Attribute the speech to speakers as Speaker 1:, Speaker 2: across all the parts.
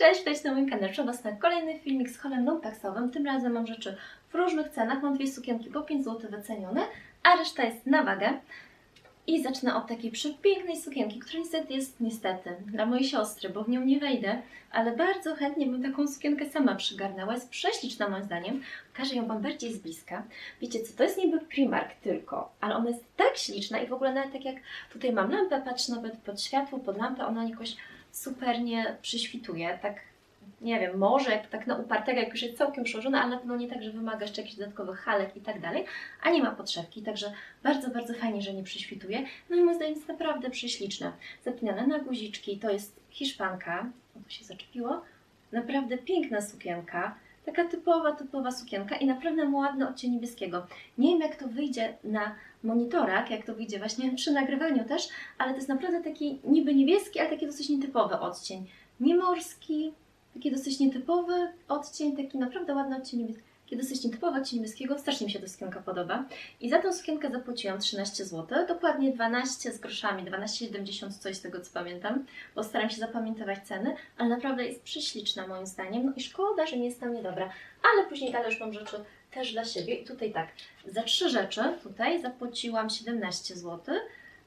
Speaker 1: Cześć, witajcie na moim kanale. Was na kolejny filmik z holendą taksowym. Tym razem mam rzeczy w różnych cenach. Mam dwie sukienki po 5 zł wycenione, a reszta jest na wagę. I zacznę od takiej przepięknej sukienki, która niestety jest niestety dla mojej siostry, bo w nią nie wejdę, ale bardzo chętnie bym taką sukienkę sama przygarnęła. Jest prześliczna moim zdaniem. Pokażę ją Wam bardziej z bliska. Wiecie co, to jest niby Primark tylko, ale ona jest tak śliczna i w ogóle nawet tak jak tutaj mam lampę, patrz nawet pod światło, pod lampę, ona jakoś super nie przyśwituje, tak nie wiem, może tak na upartego, jak już jest całkiem przełożona, ale na pewno nie tak, że wymaga jeszcze jakichś dodatkowych halek i tak dalej, a nie ma podszewki, także bardzo, bardzo fajnie, że nie przyśwituje. No i moim zdaniem jest naprawdę prześliczne. Zapinane na guziczki, to jest hiszpanka, o to się zaczepiło, naprawdę piękna sukienka, taka typowa, typowa sukienka i naprawdę ma ładny odcień niebieskiego. Nie wiem jak to wyjdzie na monitorach, jak to wyjdzie właśnie przy nagrywaniu też, ale to jest naprawdę taki niby niebieski, ale taki dosyć nietypowy odcień. Nie morski, taki dosyć nietypowy odcień, taki naprawdę ładny odcień niebieski. Taki dosyć nietypowy odcień niebieskiego, strasznie mi się ta sukienka podoba. I za tą sukienkę zapłaciłam 13 zł, dokładnie 12 z groszami, 12,70 coś z tego co pamiętam, bo staram się zapamiętywać ceny, ale naprawdę jest prześliczna moim zdaniem. No i szkoda, że nie jest tam niedobra, ale później dalej już mam rzeczy też dla siebie. I tutaj tak, za trzy rzeczy tutaj zapłaciłam 17 zł,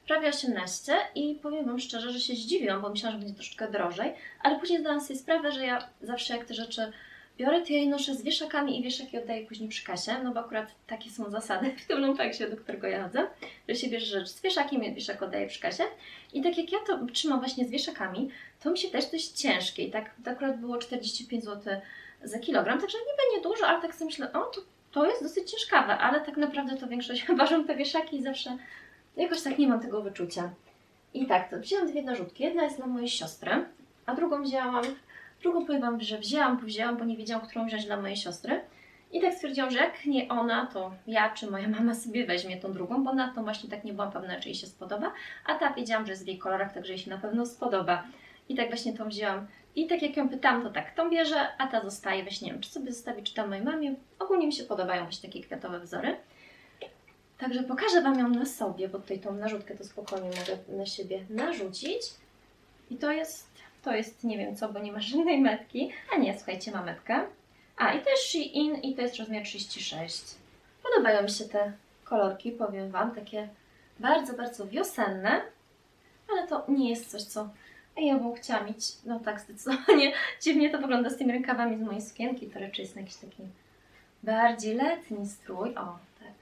Speaker 1: prawie 18 i powiem Wam szczerze, że się zdziwiłam, bo myślałam, że będzie troszeczkę drożej, ale później zdałam sobie sprawę, że ja zawsze jak te rzeczy biorę, to ja je noszę z wieszakami i wieszaki oddaję później przy kasie, no bo akurat takie są zasady w tym lumpeksie, do którego ja chodzę, że się bierze rzecz z wieszakiem i wieszak oddaję przy kasie. I tak jak ja to trzymam właśnie z wieszakami, to mi się też dość ciężkie i tak to akurat było 45 zł za kilogram, także niby niedużo, ale tak sobie myślę, o to, to jest dosyć ciężkawe, ale tak naprawdę to większość ważą te wieszaki i zawsze jakoś tak nie mam tego wyczucia. I tak, to wzięłam dwie narzutki. Jedna jest dla mojej siostry, a drugą wzięłam, drugą powiem Wam, że wzięłam, wzięłam, bo nie wiedziałam, którą wziąć dla mojej siostry. I tak stwierdziłam, że jak nie ona, to ja czy moja mama sobie weźmie tą drugą, bo na tą właśnie tak nie byłam pewna, czy jej się spodoba, a ta wiedziałam, że jest w jej kolorach, także jej się na pewno spodoba. I tak właśnie tą wzięłam. I tak jak ją pytałam, to tak, tą bierze, a ta zostaje, właśnie nie wiem, czy sobie zostawić, czy tam mojej mamie. Ogólnie mi się podobają właśnie takie kwiatowe wzory. Także pokażę Wam ją na sobie, bo tutaj tą narzutkę to spokojnie mogę na siebie narzucić. I to jest, to jest nie wiem co, bo nie ma żadnej metki. A nie, słuchajcie, ma metkę. A, i jest Shein i to jest rozmiar 36. Podobają mi się te kolorki, powiem Wam, takie bardzo, bardzo wiosenne. Ale to nie jest coś, co ja bym chciała mieć, no tak zdecydowanie dziwnie to wygląda z tymi rękawami z mojej sukienki. To raczej jest jakiś taki bardziej letni strój. O, tak.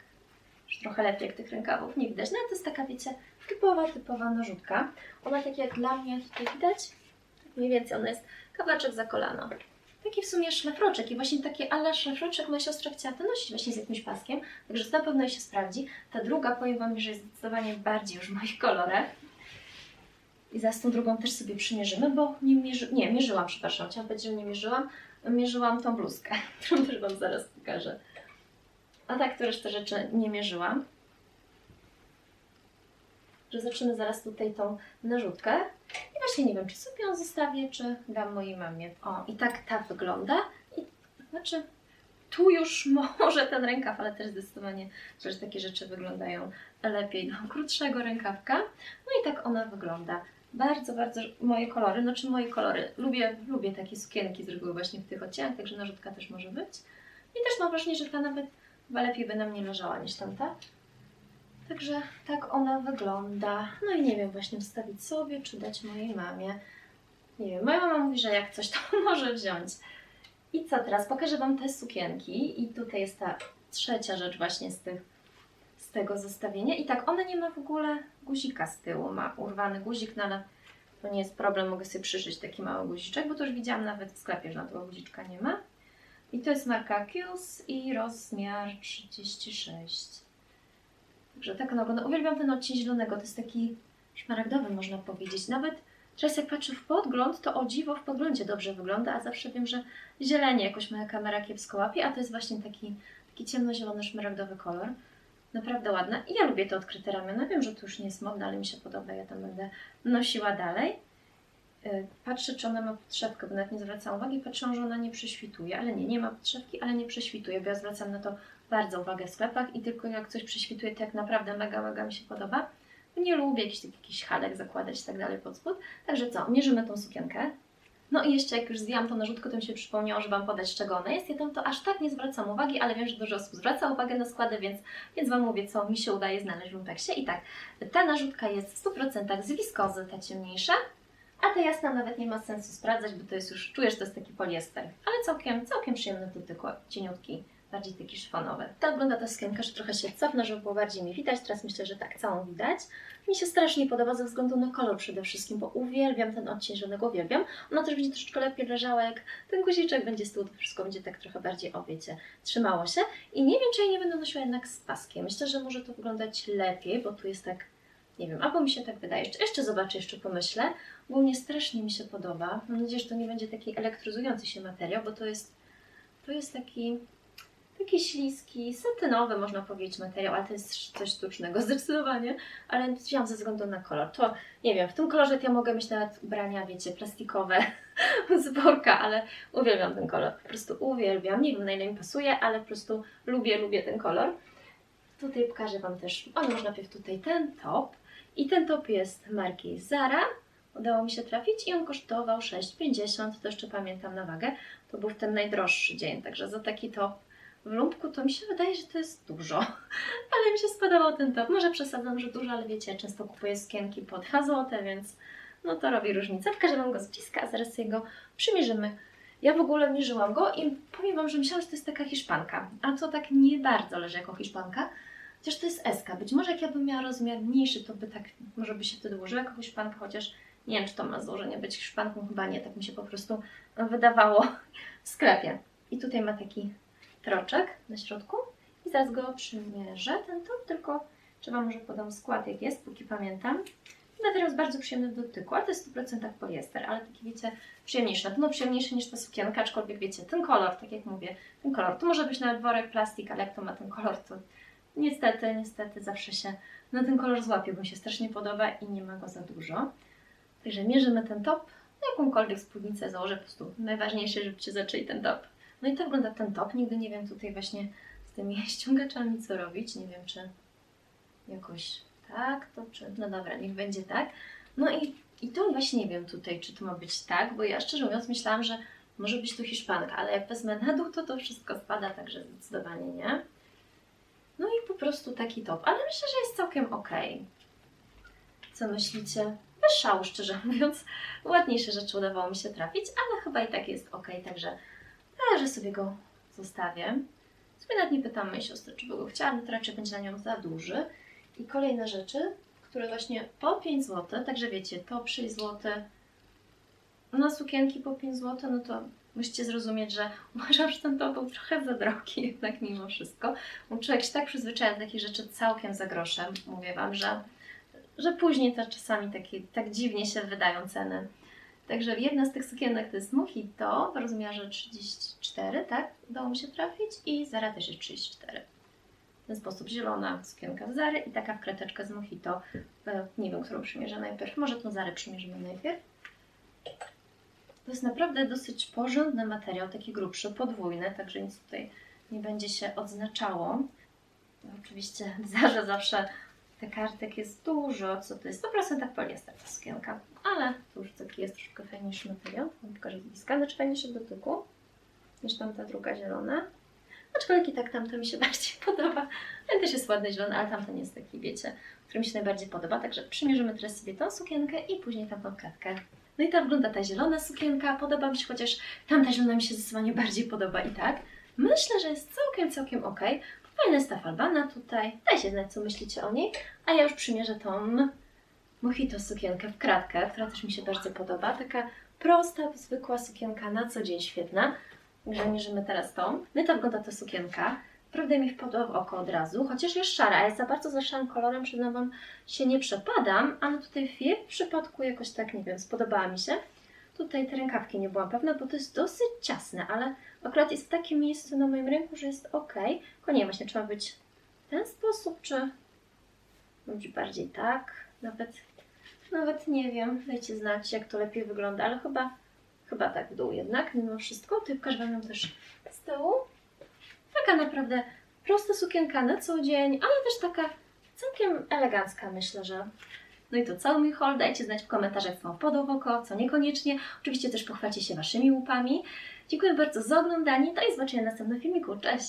Speaker 1: Już trochę lepiej jak tych rękawów nie widać. No to jest taka, wiecie, typowa, typowa narzutka. Ona tak jak dla mnie tutaj widać, mniej więcej ona jest kawałeczek za kolano. Taki w sumie szlafroczek i właśnie taki ala szlafroczek moja siostra chciała to nosić właśnie z jakimś paskiem, także to na pewno się sprawdzi. Ta druga powiem Wam, że jest zdecydowanie bardziej już w moich kolorach. I zaraz tą drugą też sobie przymierzymy, bo nie, mierzy... nie mierzyłam, przepraszam, chciałam powiedzieć, że nie mierzyłam. Mierzyłam tą bluzkę, którą też Wam zaraz pokażę. A tak, to resztę rzeczy nie mierzyłam. Że zaczynamy zaraz tutaj tą narzutkę. I właśnie nie wiem, czy sobie ją zostawię, czy dam mojej mamie. O, i tak ta wygląda. I znaczy, tu już może ten rękaw, ale też zdecydowanie, że takie rzeczy wyglądają lepiej do krótszego rękawka. No i tak ona wygląda. Bardzo, bardzo moje kolory, znaczy moje kolory. Lubię, lubię takie sukienki z reguły właśnie w tych odcieniach, także narzutka też może być. I też mam wrażenie, że ta nawet lepiej by na mnie leżała niż tamta. Także tak ona wygląda. No i nie wiem właśnie wstawić sobie, czy dać mojej mamie. Nie wiem, moja mama mówi, że jak coś to może wziąć. I co teraz? Pokażę Wam te sukienki i tutaj jest ta trzecia rzecz właśnie z, tych, z tego zestawienia. I tak, ona nie ma w ogóle guzika z tyłu, ma urwany guzik, no ale to nie jest problem, mogę sobie przyszyć taki mały guziczek, bo to już widziałam nawet w sklepie, że na tego guziczka nie ma. I to jest marka Qs i rozmiar 36. Także tak ona wygląda. Uwielbiam ten odcień zielonego, to jest taki szmaragdowy można powiedzieć. Nawet teraz jak patrzę w podgląd, to o dziwo w podglądzie dobrze wygląda, a zawsze wiem, że zielenie jakoś moja kamera kiepsko łapie, a to jest właśnie taki, taki ciemnozielony szmaragdowy kolor. Naprawdę ładna. I ja lubię te odkryte ramiona. Wiem, że to już nie jest modne, ale mi się podoba. Ja tam będę nosiła dalej. Yy, Patrzę, czy ona ma podszewkę, bo nawet nie zwracam uwagi. Patrzę, że ona nie prześwituje. Ale nie, nie ma podszewki, ale nie prześwituje, bo ja zwracam na to bardzo uwagę w sklepach i tylko jak coś prześwituje, to jak naprawdę mega, mega mi się podoba. Nie lubię jakichś takich jakichś halek zakładać i tak dalej pod spód. Także co, mierzymy tą sukienkę. No i jeszcze jak już zdjęłam tą narzutkę, to mi się przypomniało, że Wam podać, z czego ona jest. Ja tam to aż tak nie zwracam uwagi, ale wiem, że dużo osób zwraca uwagę na składy, więc, więc Wam mówię, co mi się udaje znaleźć w Lumpeksie. I tak, ta narzutka jest w 100% z wiskozy, ta ciemniejsza, a ta jasna nawet nie ma sensu sprawdzać, bo to jest już, czujesz, to jest taki poliester, ale całkiem, całkiem przyjemny w dotyku, cieniutki, bardziej taki szfonowy. Tak wygląda ta sukienka, że trochę się cofnę, żeby było bardziej mi widać, teraz myślę, że tak, całą widać. Mi się strasznie podoba ze względu na kolor przede wszystkim, bo uwielbiam ten odcień zielonego, uwielbiam. Ona też będzie troszeczkę lepiej leżała, jak ten guziczek będzie z tyłu, to wszystko będzie tak trochę bardziej, o trzymało się. I nie wiem, czy ja nie będę nosiła jednak z paskiem. Myślę, że może to wyglądać lepiej, bo tu jest tak, nie wiem, albo mi się tak wydaje. Jeszcze, jeszcze zobaczę, jeszcze pomyślę, bo mnie strasznie mi się podoba. Mam nadzieję, że to nie będzie taki elektryzujący się materiał, bo to jest, to jest taki, taki śliski, satynowy, można powiedzieć, materiał, ale to jest coś sztucznego zdecydowanie, ale wziąłam ze względu na kolor. To, nie wiem, w tym kolorze to ja mogę mieć nawet ubrania, wiecie, plastikowe z worka, ale uwielbiam ten kolor, po prostu uwielbiam. Nie wiem, na ile mi pasuje, ale po prostu lubię, lubię ten kolor. Tutaj pokażę Wam też, o może najpierw tutaj ten top. I ten top jest marki Zara. Udało mi się trafić i on kosztował 6,50. To jeszcze pamiętam na wagę. To był ten najdroższy dzień, także za taki top w lumpku to mi się wydaje, że to jest dużo. Ale mi się spodobał ten top. Może przesadzam, że dużo, ale wiecie, często kupuję sukienki po 2 zł, więc no to robi różnicę. Pokażę Wam go z bliska, a zaraz sobie go przymierzymy. Ja w ogóle mierzyłam go i powiem Wam, że myślałam, że to jest taka hiszpanka, a to tak nie bardzo leży jako hiszpanka. Chociaż to jest SK. Być może jak ja bym miała rozmiar mniejszy, to by tak, może by się wtedy ułożyła jako hiszpanka, chociaż nie wiem, czy to ma założenie być hiszpanką, chyba nie, tak mi się po prostu wydawało w sklepie. I tutaj ma taki troczek na środku i zaraz go przymierzę, ten top, tylko trzeba może podam skład jak jest, póki pamiętam. Materiał jest bardzo przyjemny w dotyku, ale to jest w 100% poliester, ale taki wiecie, przyjemniejszy, na pewno przyjemniejszy niż ta sukienka, aczkolwiek wiecie, ten kolor, tak jak mówię, ten kolor, to może być nawet worek plastik, ale jak to ma ten kolor, to niestety, niestety zawsze się na ten kolor złapię, bo mi się strasznie podoba i nie ma go za dużo. Także mierzymy ten top, jakąkolwiek spódnicę założę, po prostu najważniejsze, żebyście zaczęli ten top. No i tak wygląda ten top. Nigdy nie wiem tutaj właśnie z tymi ściągaczami co robić. Nie wiem, czy jakoś tak to, czy... No dobra, niech będzie tak. No i, i to właśnie nie wiem tutaj, czy to ma być tak, bo ja szczerze mówiąc myślałam, że może być to hiszpanka, ale jak wezmę na dół, to to wszystko spada, także zdecydowanie nie. No i po prostu taki top, ale myślę, że jest całkiem ok. Co myślicie? Bez szału, szczerze mówiąc. Ładniejsze rzeczy udawało mi się trafić, ale chyba i tak jest ok, także ale że sobie go zostawię. Sobie nawet nie pytam mojej siostry, czy by go chciała, to raczej będzie na nią za duży. I kolejne rzeczy, które właśnie po 5 zł, także wiecie, to 6 zł na sukienki po 5 zł, no to musicie zrozumieć, że uważam, że ten to był trochę za drogi jednak mimo wszystko. Bo człowiek się tak przyzwyczaja do takich rzeczy całkiem za grosze. Mówię Wam, że, że później to czasami takie, tak dziwnie się wydają ceny. Także jedna z tych sukienek to jest Mojito w rozmiarze 34, tak? Udało mi się trafić i Zara też jest 34. W ten sposób zielona sukienka z Zary i taka w kreteczkę z Mojito. E, Nie wiem, którą przymierzę najpierw. Może tą Zarę przymierzymy najpierw. To jest naprawdę dosyć porządny materiał, taki grubszy, podwójny, także nic tutaj nie będzie się odznaczało. Oczywiście w Zarze zawsze te kartek jest dużo, co to jest 100% poliester ta sukienka, ale to już taki jest troszkę fajniejszy materiał, Wam pokażę z bliska, znaczy fajniejszy w dotyku niż tamta druga zielona. Aczkolwiek i tak tamta mi się bardziej podoba. Ten też jest ładny zielony, ale tamten jest taki, wiecie, który mi się najbardziej podoba. Także przymierzymy teraz sobie tą sukienkę i później tamtą klatkę. No i tak wygląda ta zielona sukienka. Podoba mi się, chociaż tamta zielona mi się zdecydowanie bardziej podoba i tak. Myślę, że jest całkiem, całkiem ok. Fajna jest ta falbana tutaj. Dajcie znać, co myślicie o niej. A ja już przymierzę tą Mojito sukienkę w kratkę, która też mi się bardzo podoba. Taka prosta, zwykła sukienka na co dzień, świetna. Także mierzymy teraz tą. No i tak wygląda ta sukienka. Prawda mi wpadła w oko od razu, chociaż jest szara, a ja za bardzo za szarym kolorem, przyznam Wam, się nie przepadam, ale tutaj w jej przypadku jakoś tak, nie wiem, spodobała mi się. Tutaj te rękawki nie byłam pewna, bo to jest dosyć ciasne, ale akurat jest w takim miejscu na moim ręku, że jest ok. Tylko nie właśnie trzeba być w ten sposób, czy być bardziej tak, nawet, nawet nie wiem, dajcie znać, jak to lepiej wygląda, ale chyba, chyba tak w dół jednak, mimo wszystko. Tutaj pokażę Wam też z tyłu. Taka naprawdę prosta sukienka na co dzień, ale też taka całkiem elegancka, myślę, że No i to cały mój haul. Dajcie znać w komentarzach, co Wam w oko, co niekoniecznie. Oczywiście też pochwalcie się Waszymi łupami. Dziękuję bardzo za oglądanie, no i zobaczenia w następnym filmiku. Cześć!